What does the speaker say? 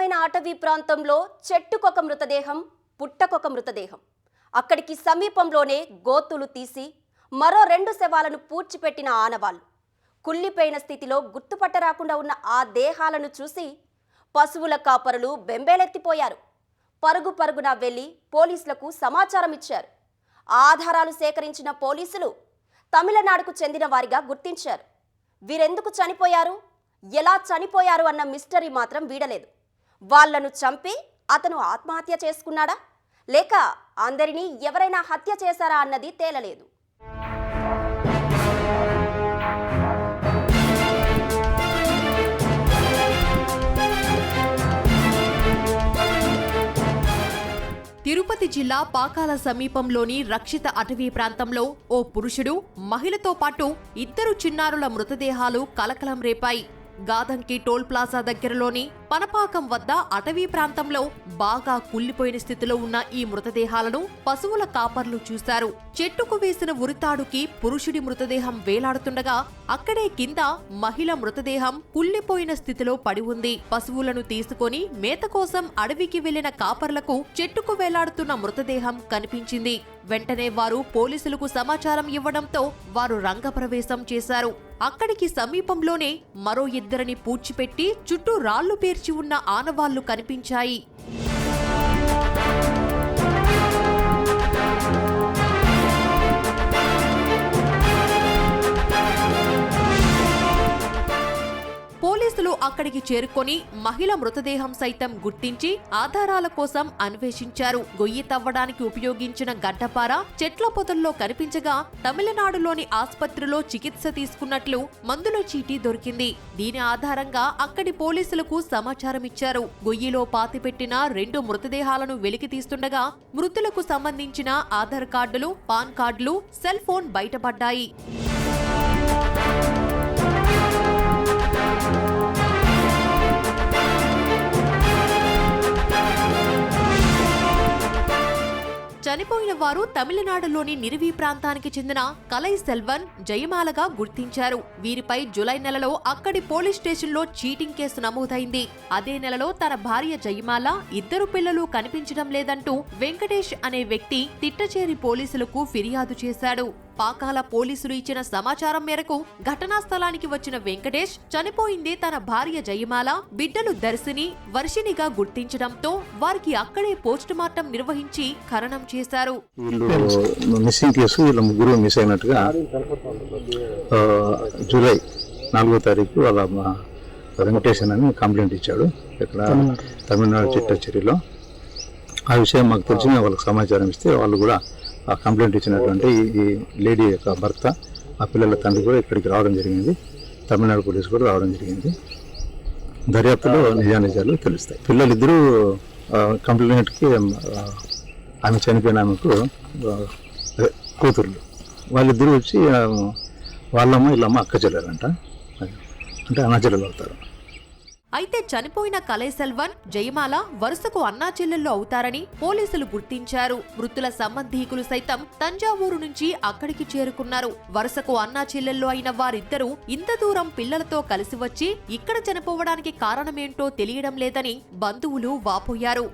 అందమైన అటవీ ప్రాంతంలో చెట్టుకొక మృతదేహం పుట్టకొక మృతదేహం. అక్కడికి సమీపంలోనే గోతులు తీసి మరో రెండు శవాలను పూడ్చిపెట్టిన ఆనవాళ్ళు. కుళ్ళిపోయిన స్థితిలో గుర్తుపట్టరాకుండా ఉన్న ఆ దేహాలను చూసి పశువుల కాపరులు బెంబేలెత్తిపోయారు. పరుగు పరుగున వెళ్ళి పోలీసులకు సమాచారం ఇచ్చారు. ఆధారాలు సేకరించిన పోలీసులు తమిళనాడుకు చెందిన వారిగా గుర్తించారు. వీరెందుకు చనిపోయారు? ఎలా చనిపోయారు? అన్న మిస్టరీ మాత్రం వీడలేదు. వాళ్ళను చంపి అతను ఆత్మహత్య చేసుకున్నాడా? లేక అందరినీ ఎవరైనా హత్య చేశారా అన్నది తేలలేదు. తిరుపతి జిల్లా పాకాల సమీపంలోని రక్షిత అటవీ ప్రాంతంలో ఓ పురుషుడు మహిళతో పాటు ఇద్దరు చిన్నారుల మృతదేహాలు కలకలం రేపాయి. గాదంకి టోల్ ప్లాజా దగ్గరలోని పనపాకం వద్ద అటవీ ప్రాంతంలో బాగా కుళ్ళిపోయిన స్థితిలో ఉన్న ఈ మృతదేహాలను పశువుల కాపర్లు చూశారు. చెట్టుకు వేసిన ఉరితాడుకి పురుషుడి మృతదేహం వేలాడుతుండగా అక్కడే కింద మహిళ మృతదేహం కుల్లిపోయిన స్థితిలో పడి ఉంది. పశువులను తీసుకొని మేత కోసం అడవికి వెళ్ళిన కాపర్లకు చెట్టుకు వేలాడుతున్న మృతదేహం కనిపించింది. వెంటనే వారు పోలీసులకు సమాచారం ఇవ్వడంతో వారు రంగప్రవేశం చేశారు. అక్కడికి సమీపంలోనే మరో ఇద్దరిని పూడ్చిపెట్టి చుట్టూ రాళ్ళు పేర్చి ఉన్న ఆనవాళ్ళు కనిపించాయి. పోలీసులు అక్కడికి చేరుకొని మహిళ మృతదేహం సైతం గుర్తించి ఆధారాల కోసం అన్వేషించారు. గొయ్యి తవ్వడానికి ఉపయోగించిన గడ్డపార చెట్ల పొదల్లో కనిపించగా తమిళనాడులోని ఆసుపత్రిలో చికిత్స తీసుకున్నట్లు మందుల చీటీ దొరికింది. దీని ఆధారంగా అక్కడి పోలీసులకు సమాచారం ఇచ్చారు. గొయ్యిలో పాతిపెట్టిన రెండు మృతదేహాలను వెలికి తీస్తుండగా మృతులకు సంబంధించిన ఆధార్ కార్డులు పాన్ కార్డులు సెల్ ఫోన్ బయటపడ్డాయి. చనిపోయిన వారు తమిళనాడులోని నిరివి ప్రాంతానికి చెందిన కలై సెల్వన్ జయమాలగా గుర్తించారు. వీరిపై జులై నెలలో అక్కడి పోలీస్ స్టేషన్లో చీటింగ్ కేసు నమోదైంది. అదే నెలలో తన భార్య జయమాల ఇద్దరు పిల్లలు కనిపించడం లేదంటూ వెంకటేష్ అనే వ్యక్తి తిట్టచేరి పోలీసులకు ఫిర్యాదు చేశాడు. పాకాల పోలీసులు ఇచ్చిన సమాచారం మేరకు ఘటనా స్థలానికి వచ్చిన వెంకటేష్ చనిపోయింది తన భార్య జయమాల బిడ్డలు దర్శిని వర్షినిగా గుర్తించడంతో వారికి అక్కడే పోస్టుమార్టం నిర్వహించి ఖననం చేశారు. వీళ్ళు మిస్సింగ్ కేసు వీళ్ళ ముగ్గురు మిస్ అయినట్టుగా జూలై నాలుగో తారీఖు వాళ్ళ వెంకటేశన్ అని కంప్లైంట్ ఇచ్చాడు. ఇక్కడ తమిళనాడు చిట్టచేరిలో. ఆ విషయం మాకు తెలిసిన వాళ్ళకి సమాచారం ఇస్తే వాళ్ళు కూడా ఆ కంప్లైంట్ ఇచ్చినటువంటి ఈ- లేడీ యొక్క భర్త ఆ పిల్లల తండ్రి కూడా ఇక్కడికి రావడం జరిగింది. తమిళనాడు పోలీసు కూడా రావడం జరిగింది. దర్యాప్తులో నిజానిజాలు తెలుస్తాయి. పిల్లలిద్దరూ కంప్లైంట్కి ఆమె చనిపోయిన ఆమెకు కూతుర్లు. వాళ్ళిద్దరూ వచ్చి వాళ్ళమ్మ వీళ్ళమ్మ అక్క చెల్లెలంట. అంటే అన్న చెల్లెలు అవుతారు. అయితే చనిపోయిన కలై సెల్వన్ జయమాల వరుసకు అన్నా చెల్లెళ్ళు అవుతారని పోలీసులు గుర్తించారు. మృతుల సంబంధీకులు సైతం తంజావూరు నుంచి అక్కడికి చేరుకున్నారు. వరుసకు అన్నా చెల్లెళ్ళు అయిన వారిద్దరూ ఇంత దూరం పిల్లలతో కలిసి వచ్చి ఇక్కడ చనిపోవడానికి కారణమేంటో తెలియడం లేదని బంధువులు వాపోయారు.